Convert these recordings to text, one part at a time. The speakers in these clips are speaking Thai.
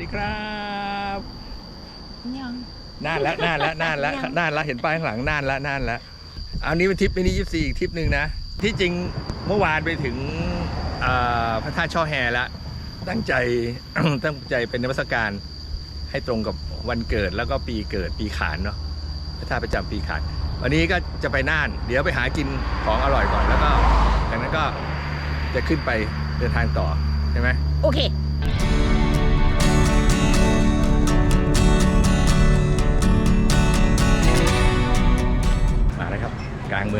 ดีครับยังนานแล้วนานแล้วนานแล้วนานแล้วเห็นป้ายข้างหลังนานแล้วนานแล้วอันนี้เป็นทริปมินิยี่สี่อีกทริปหนึ่งนะ ที่จริงเมื่อวานไปถึงอ่าพระธาตุช่อแฮแล้วตั้งใจตั้งใจเป็นนมัสการให้ตรงกับวันเกิดแล้วก็ปีเกิดปีขานเนาะพระธาตุประจำปีขาน วันนี้ก็จะไปน่าน เดี๋ยวไปหากินของอร่อยก่อนแล้วก็จากนั้นก็จะขึ้นไปเดินทางต่อใช่ไหมโอเค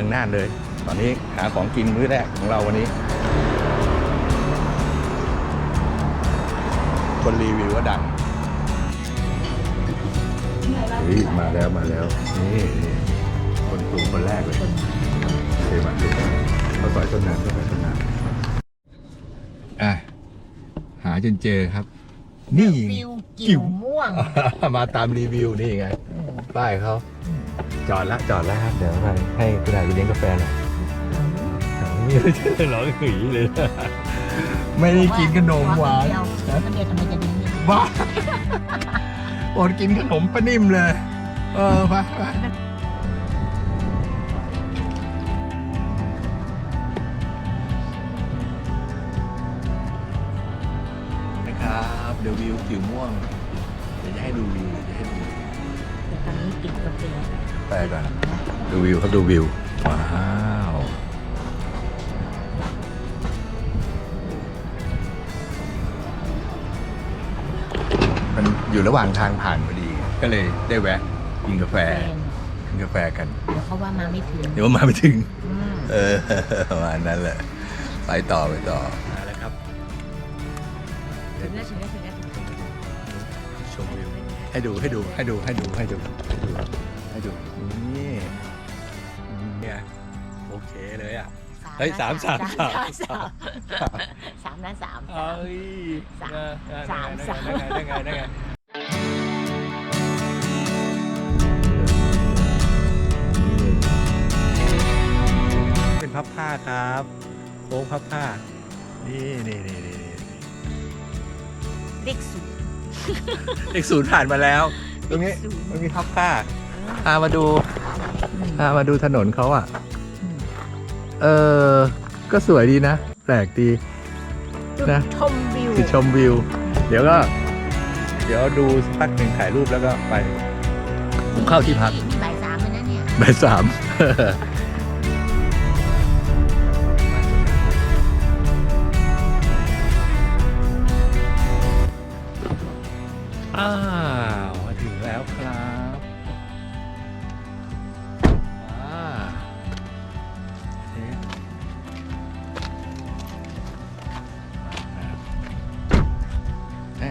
องน่านเลย ตอนนี้หาของกินมื้อแรกของเราวันนี้ คนรีวิวก็ดังเฮ้ยมาแล้วมาแล้ว นี่นี่คนกลุ่มคนแรกเลยเทมาเทมาเขาวซอยต้นน้ำเขาวซอยต้นน้ำอะหาจนเจอครับ นี่ฟิวกิ่วม่วง มาตามรีวิวนี่ไงป้ายเขา จอดละจอดแล้วครับเดี๋ยวไปให้คุณนายไปเลี้ยงกาแฟหน่อยไม่ใช่หรอหืยเลยไม่ได้กินขนมหวานแล้วเดียวทำไมจะดีนี่บ้าอดกินขนมป้านิ่มเลย เออไปไปนะครับเดวิวผิวม่วงเดี๋ยวจะให้ดูวิวเดี๋ยวจะให้ดูแต่ตอนนี้กินกาแฟไปก่อนดูวิวครับดูวิว ว้าวมันอยู่ระหว่างทางผ่านพอดี ก็เลยได้แวะกินกาแฟแฟนกินกาแฟกัน เดี๋ยวเขาว่ามาไม่ถึงเดี๋ยวมาไม่ถึงอืมเออประมาณนั้นแหละ ไปต่อไปต่อมาแล้วครับถึงแล้วถึงแล้วถึงแล้วถึงแล้วชมวิว ให้ดูให้ดูให้ดูให้ดูให้ดูให้ดูให้ดูนี่เนี่ยโอเคเลยอะเฮ้ยสามสามสามสามสามล้านสามเอ้ยสามได้สามได้สามได้ไงได้ไงได้ไงเป็นพับผ้าครับโค้งพับผ้านี่นี่นี่นี่นี่เด็กสูง เลขศูนย์ผ่านมาแล้ว ตรงนี้ศูนย์มันมีพับผ้าพามาดูพามาดูถนนเขาอะ เออ ก็สวยดีนะ แปลกดีนะชมวิวจุดชมวิว เดี๋ยวก็ เดี๋ยวดูสักพักหนึ่งถ่ายรูปแล้วก็ไป ผมเข้าที่พักบ่ายสามแล้วนะเนี่ยบ่ายสาม อ้าวมาถึงแล้วครับอ่าเอ๊ะแม่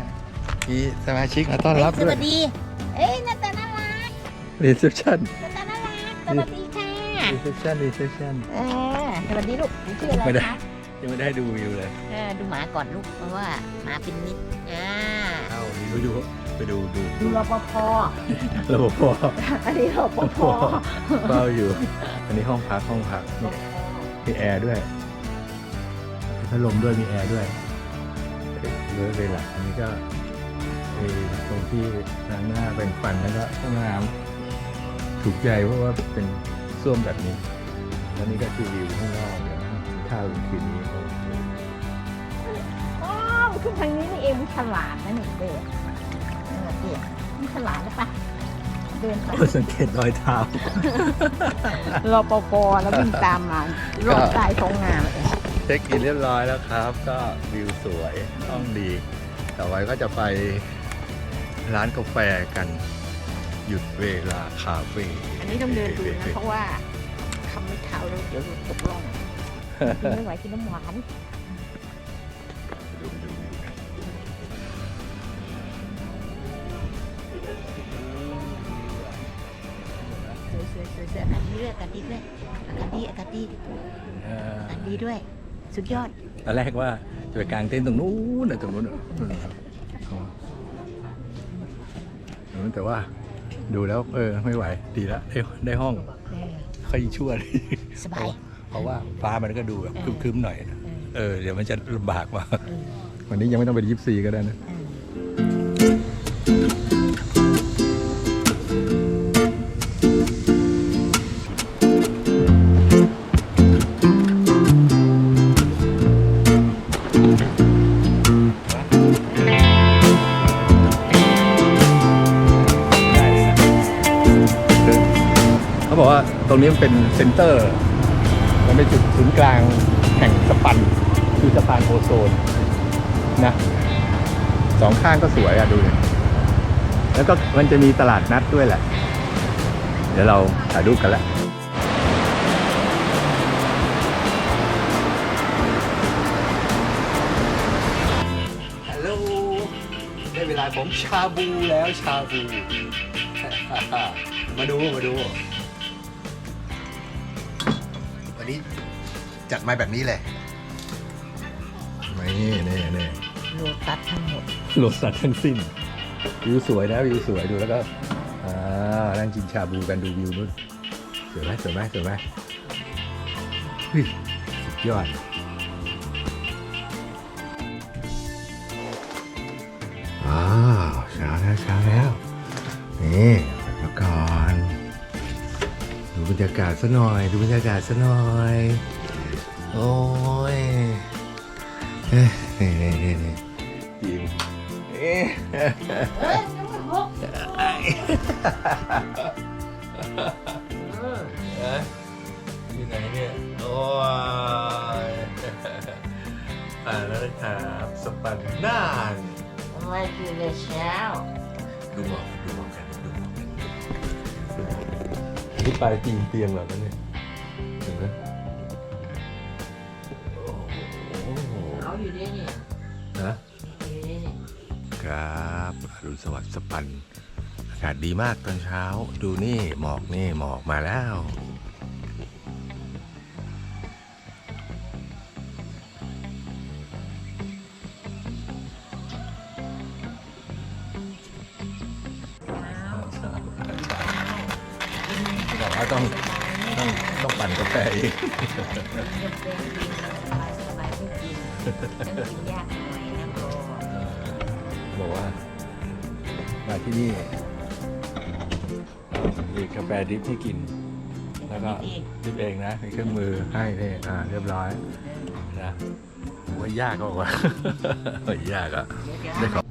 มีสมาชิกมาต้อนรับสด้ววัยสดี เอ้ยหน้าตาน่ารักรีเซพชันหน้าตาน่ารัก สวัสดีค่ะ รีเซพชันรีเซพชัน เออ สวัสดีลูกหนูชื่ออะไรไม่ได้ คะยังไม่ได้ดูวิวเลย เออ ดูหมาก่อนลูก เพราะว่าหมาเป็นมิตรอ่าเอ้า ดูดูไปดูดูดูรปภระบบพออันนี้รปภเฝ้าอยู่ อันนี้ห้องพักห้องพักมีมีแอร์ด้วยมีพัดลมด้วยมีแอร์ด้วยเวอร์เลยล่ะอันนี้ก็ไอ้ตรงที่ล้างหน้าแปรงฟันแล้วก็ห้องน้ำถูกใจเพราะว่าเป็นส้วมแบบนี้ แล้วนี่ก็คือวิวข้างนอกเดี๋ยวกินข้าวคืนนี้ ทางนี้นี่เองมันฉลาดนะหนูเด็กเออเด็กมันฉลาดหรือปะเดินไปโอ้สังเกตรอยเท้ารปภแล้ววิ่งตามมารอบกายท้องงานเลยเช็คอินเรียบร้อยแล้วครับ ก็วิวสวยห้องดี ต่อไปก็จะไปร้านกาแฟกัน หยุดเวลาคาเฟ่อันนี้ต้องเดินดูนะ เพราะว่าทำไม่เท้าแล้วเดี๋ยวตกล่องกินไม่ไหวกินน้ำหวาน อากาศดีด้วยอากาศดีด้วยอากาศดีอากาศดีเอออากาศดีด้วย สุดยอดตอนแรกว่าจะไปกางเต็นท์ตรงนู้นนะตรงนู้นน่ะนู่นนะครับอ๋อตรงนู้นแต่ว่า ดูแล้ว เออ ไม่ไหว ดีแล้วได้ได้ห้อง เออ ค่อยชั่วเลยสบาย เพราะว่าฟ้ามันก็ดูแบบเออครึ้มๆหน่อยนะเออเออ เดี๋ยวมันจะลำบากว่าเออวันนี้ยังไม่ต้องไปยิปซีก็ได้นะ เออ รงนี้มันเป็นเซ็นเตอร์ มันเป็นจุดศูนย์กลางแห่งสปัน คือสะพานโอโซนนะสองข้างก็สวยอะดูเนี่ยแล้วก็มันจะมีตลาดนัดด้วยแหละ เดี๋ยวเราถ่ายรูปกันแล้วฮัลโหลได้เวลาของชาบูแล้วชาบู มาดู มาดู นนี้ จัดมาแบบนี้เลยนี่นี่นี่โลตัสทั้งหมดโลสัตทั้งสิ้น วิวสวยนะวิวสวยดูแล้วก็อ่านั่งกินชาบูกันดูวิวนู้นสวยไหมสวยไหมสวยไหมเฮ้ยสุดยอดอ้าวเช้าแล้วเช้าแล้วนี่มาก่อนดู บรรยากาศซะหน่อย ดูบรรยากาศซะหน่อย โอ้ยเอ้ยนี่นี่นี่นี่ดีมเอ๊ะเอ้ยยังไม่หกเอ๊ะอยู่ไหนเนี่ยโอ้ยอ่านแล้วนะครับสปันน่านอะไรคือเลยเช้าดูหมอกดูหมอกกันดูหมอก นี่ปลายตีนเตียงเหรอนั่นเนี่ยเห็นไหมโอ้โหเอาอยู่ดีนี่นะอยู่ดีนี่ครับอรุณสวัสดิ์สปัน อากาศดีมากตอนเช้า ดูนี่หมอกนี่หมอกมาแล้ว ต้องต้องต้องปั่นกาแฟอีกเย็นๆกินสบายสบายๆไม่กินต้องกินยากหน่อยนะโบบอกว่า มาที่นี่มีกาแฟดริฟที่กิน แล้วก็ดริฟเองนะมีเครื่องมือให้นี่อ่าเรียบร้อยนะว่ายากก็บอกว่าว่า ยากอะเดี๋ยวได้ขอ